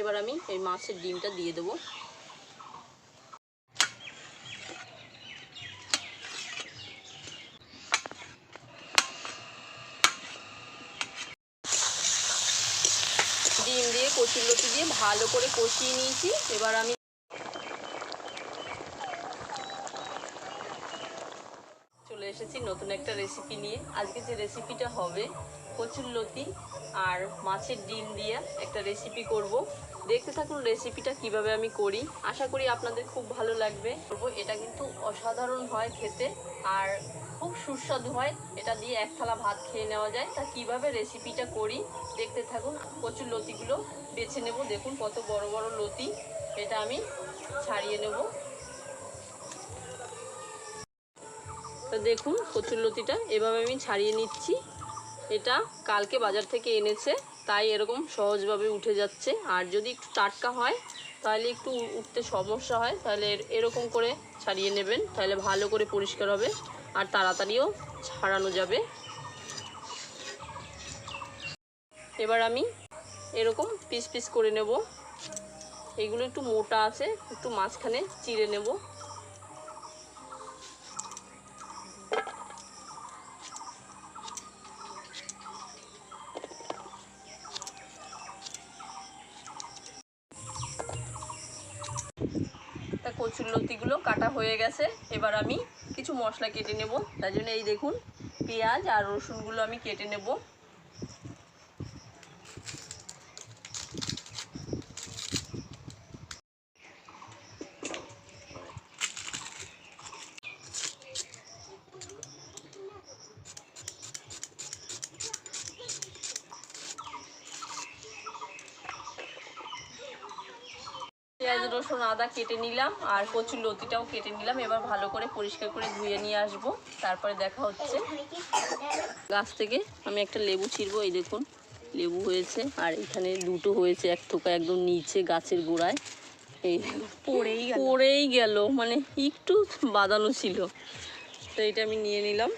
এবার আমি এই মাছের ডিমটা দিয়ে দেবো। ডিম দিয়ে কচুর লতি দিয়ে ভালো করে কষিয়ে নিয়েছি। এবার আমি চলে এসেছি নতুন একটা রেসিপি নিয়ে। আজকে যে রেসিপিটা হবে, কচুর লতি আর মাছের ডিম দিয়ে একটা রেসিপি করব। দেখতে থাকুন রেসিপিটা কীভাবে আমি করি। আশা করি আপনাদের খুব ভালো লাগবে। এটা কিন্তু অসাধারণ হয় খেতে আর খুব সুস্বাদু হয়। এটা দিয়ে এক থালা ভাত খেয়ে নেওয়া যায়। তা কীভাবে রেসিপিটা করি, দেখতে থাকুন। কচুর লতিগুলো বেছে নেব। দেখুন কত বড় বড় লতি। এটা আমি ছাড়িয়ে নেব। তো দেখুন কচুর লতিটা। এভাবে আমি ছাড়িয়ে নিচ্ছি। এটা কালকে বাজার থেকে এনেছে, তাই এরকম সহজভাবে উঠে যাচ্ছে। আর যদি একটু টাটকা হয়, তাহলে একটু উঠতে সমস্যা হয়, তাহলে এরকম করে ছাড়িয়ে নেবেন, তাহলে ভালো করে পরিষ্কার হবে আর তাড়াতাড়িও ছাড়ানো যাবে। এবার আমি এরকম পিস পিস করে নেব। এগুলো একটু মোটা আছে, একটু মাঝখানে চিড়ে নেব। কচুর লতিগুলো কাটা হয়ে গেছে। এবার আমি কিছু মশলা কেটে নেব। তার জন্য এই দেখুন, পেঁয়াজ আর রসুনগুলো আমি কেটে নেব পেঁয়াজ রসুন আদা কেটে নিলাম আর কচুর লতিটাও কেটে নিলাম। এবার ভালো করে পরিষ্কার করে ধুয়ে নিয়ে আসব। তারপরে দেখা হচ্ছে। গাছ থেকে আমি একটা লেবু ছিঁড়বো এই দেখুন লেবু হয়েছে। আর এখানে দুটো হয়েছে এক থোকা একদম নিচে গাছের গোড়ায়। এই পড়েই পড়েই গেল মানে একটু বাঁধানো ছিল। তো এটা আমি নিয়ে নিলাম।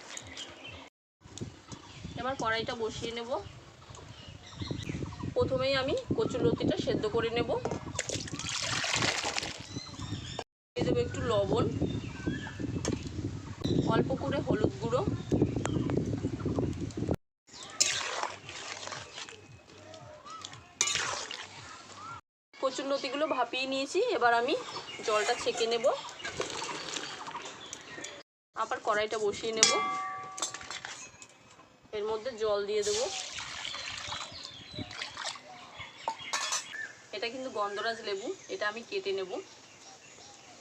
এবার কড়াইটা বসিয়ে নেব। প্রথমেই আমি কচুর লতিটা সেদ্ধ করে নেব দিয়ে দেবো একটু লবণ, অল্প করে হলুদ গুঁড়ো। কচুর লতিগুলো ভাপিয়ে নিয়েছি, এবার আমি জলটা ছেঁকে নেব। আবার কড়াইটা বসিয়ে নেব। এর মধ্যে জল দিয়ে দেব। এটা কিন্তু গন্ধরাজ লেবু, এটা আমি কেটে নেব।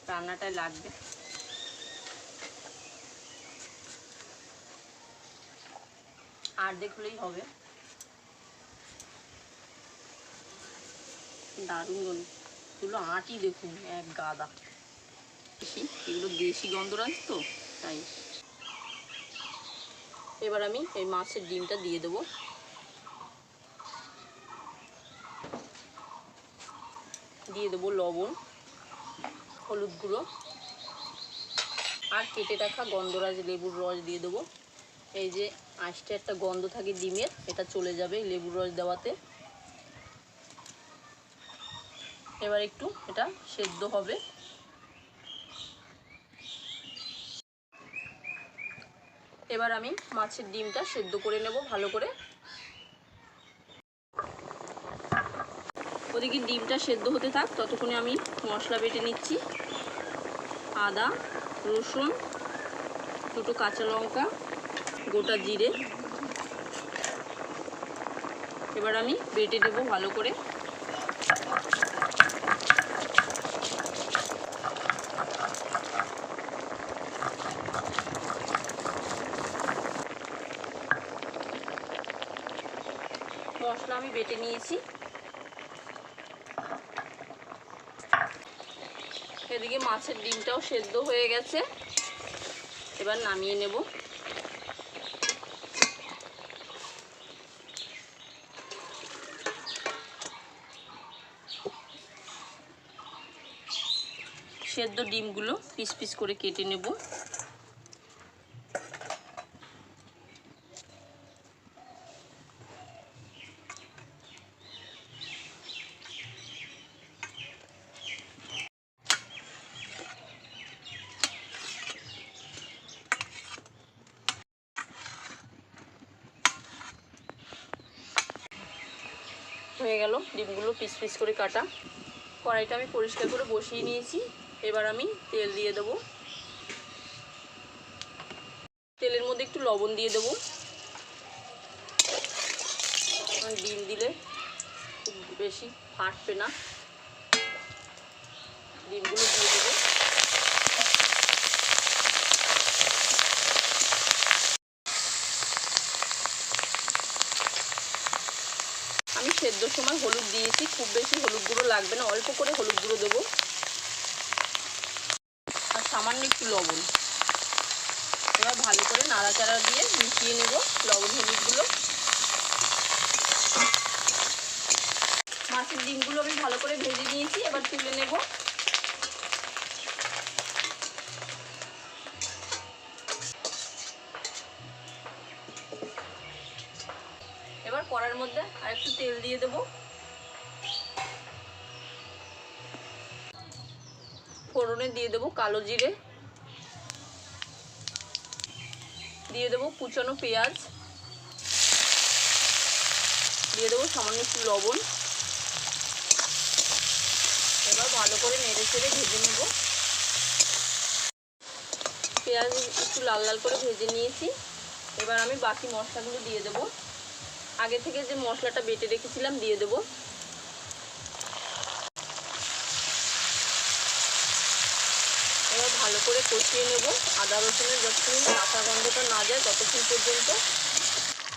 রান্নাটায় লাগবে। আর দেখলেই হবে। দারুণ। এগুলো আঁটি দেখুন এক গাদা। এগুলো দেশি গন্ধরাজ তো? তাই। এবার আমি এই মাছের ডিমটা দিয়ে দেবো। দিয়ে দেবো লবণ। হলুদ গুঁড়ো। আর কেটে রাখা গন্ধরাজ লেবুর রস দিয়ে দেবো। এই যে আঁশটা একটা গন্ধ থাকে ডিমের, এটা চলে যাবে লেবুর রস দেওয়াতে। এবার একটু এটা সেদ্ধ হবে। এবার আমি মাছের ডিমটা সেদ্ধ করে নেব ভালো করে। ওদিকে ডিমটা সেদ্ধ হতে থাক, ততক্ষণে আমি মশলা বেটে নিচ্ছি। আদা, রসুন, দুটো কাঁচা লঙ্কা, গোটা জিরে। এবার আমি বেটে দেবো ভালো করে। মশলা আমি বেটে নিয়েছি। এদিকে মাছের ডিমটাও সেদ্ধ হয়ে গেছে। এবার নামিয়ে নেব। সেদ্ধ ডিমগুলো পিস পিস করে কেটে নেব। গেল। ডিমগুলো পিস পিস করে কাটা। কড়াইটা আমি পরিষ্কার করে বসিয়ে নিয়েছি। এবার আমি তেল দিয়ে দেবো। তেলের মধ্যে একটু লবণ দিয়ে দেবো। ডিম দিলে খুব বেশি ফাটবে না। ডিমগুলো দিয়ে দেবো আমি সেদ্ধর সময় হলুদ দিয়েছি, খুব বেশি হলুদ গুঁড়ো লাগবে না, অল্প করে হলুদ গুঁড়ো দেবো। আর সামান্য একটু লবণ। এবার ভালো করে নাড়াচাড়া দিয়ে মিশিয়ে নেব লবণ হলুদগুলো মাছের ডিমগুলো আমি ভালো করে ভেজে নিয়েছি, এবার তুলে নেব। দিয়ে দেবো কালো জিরে। দিয়ে দেবো কুচানো পেঁয়াজ। দিয়ে দেবো সামান্য একটু লবণ। এবার ভালো করে নেড়ে চেড়ে ভেজে নেব। পেঁয়াজ একটু লাল লাল করে ভেজে নিয়েছি। এবার আমি বাকি মশলাগুলো দিয়ে দেব। আগে থেকে যে মশলাটা বেটে রেখেছিলাম দিয়ে দেব এবার ভালো করে কষিয়ে নেব। আদা রসুনের যতক্ষণ কাঁচা গন্ধটা না যায়, ততক্ষণ পর্যন্ত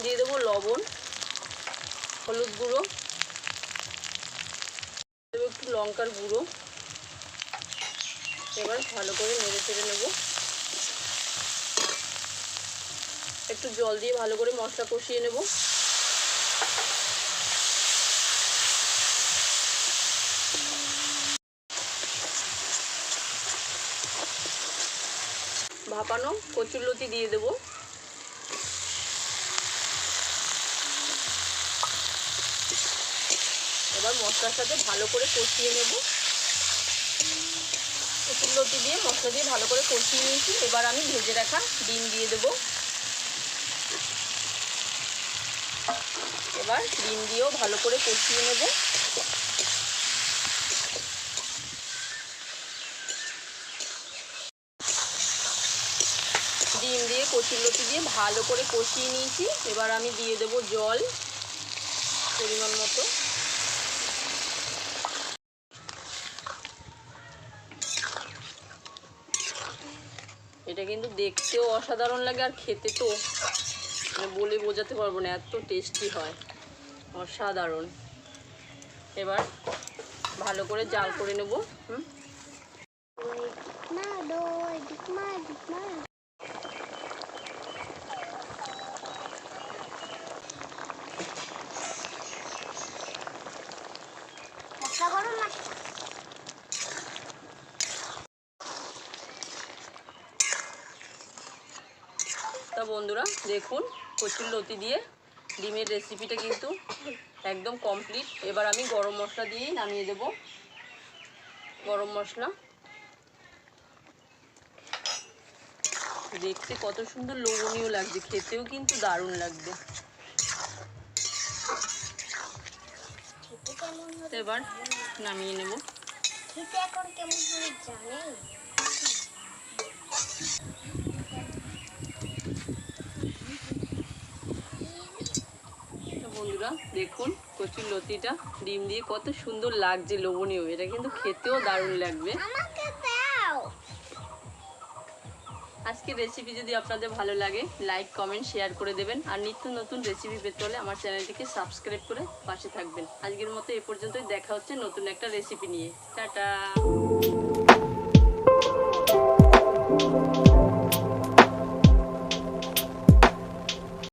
দিয়ে দেবো লবণ, হলুদ গুঁড়ো একটু লঙ্কার গুঁড়ো। এবার ভালো করে নেড়ে চেড়ে নেব। একটু জল দিয়ে ভালো করে মশলা কষিয়ে নেব। ভাপানো কচুরলতি দিয়ে দেবো। এবার মশলার সাথে ভালো করে কষিয়ে নেব। কচুরলতি দিয়ে মশলা দিয়ে ভালো করে কষিয়ে নিয়েছি। এবার আমি ভেজে রাখা ডিম দিয়ে দেব। এবার ডিম দিয়েও ভালো করে কষিয়ে নেব। ডিম দিয়ে, কচুর লতি দিয়ে ভালো করে কষিয়ে নিয়েছি। এবার আমি দিয়ে দেব জল, পরিমাণ মতো। এটা কিন্তু দেখতেও অসাধারণ লাগে আর খেতে তো। মানে বলে বোঝাতে পারব না, এত টেস্টি হয়। অসাধারণ। এবার ভালো করে জাল করে নেব, হুম মশলা গরম না তা বন্ধুরা, দেখুন, কচুর লতি দিয়ে ডিমের রেসিপিটা কিন্তু একদম কমপ্লিট এবার আমি গরম মশলা দিয়েই নামিয়ে দেব। গরম মশলা। দেখতে কত সুন্দর লোভনীয় লাগছে, খেতেও কিন্তু দারুণ লাগবে। এবার নামিয়ে নেব খেতে এখন কেমন হবে জানেন তো বন্ধুরা দেখুন কচুর লতিটা ডিম দিয়ে কত সুন্দর লাগছে লোভনীয় এটা কিন্তু খেতেও দারুণ লাগবে। আজকের রেসিপি যদি আপনাদের ভালো লাগে লাইক কমেন্ট শেয়ার করে দেবেন। আর নিত্য নতুন রেসিপি পেতে হলে আমার চ্যানেলটিকে সাবস্ক্রাইব করে পাশে থাকবেন। আজকের মতো এ পর্যন্তই দেখা হচ্ছে নতুন একটা রেসিপি নিয়ে। টাটা!